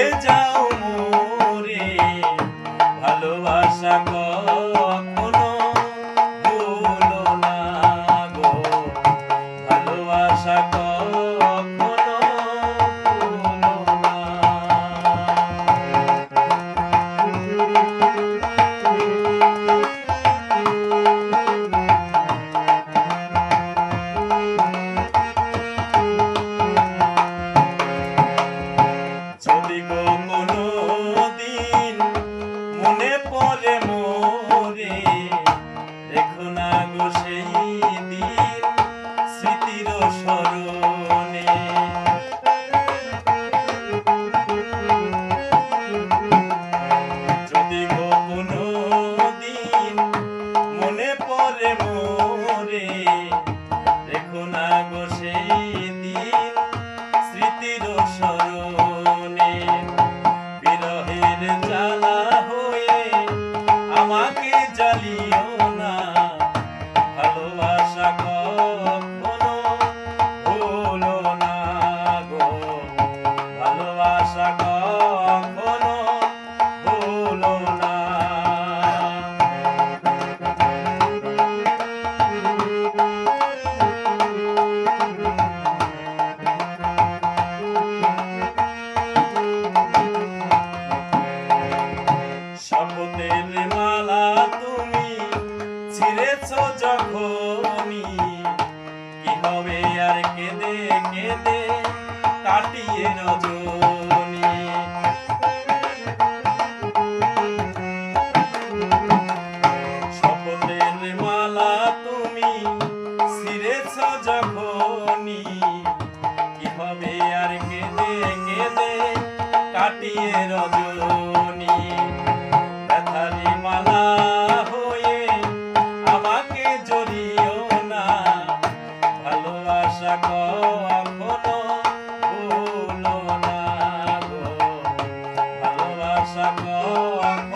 ভুলে যাও মনে পড়ে শপথের মালা তুমি ছিঁড়েছ যখনই। কি হবে আর কেঁদে কেঁদে কাটিয়ে রজনী। শপথের মালা তুমি ছিঁড়েছ যখনই। কি হবে আর কেঁদে কাটিয়ে রজনী। sakon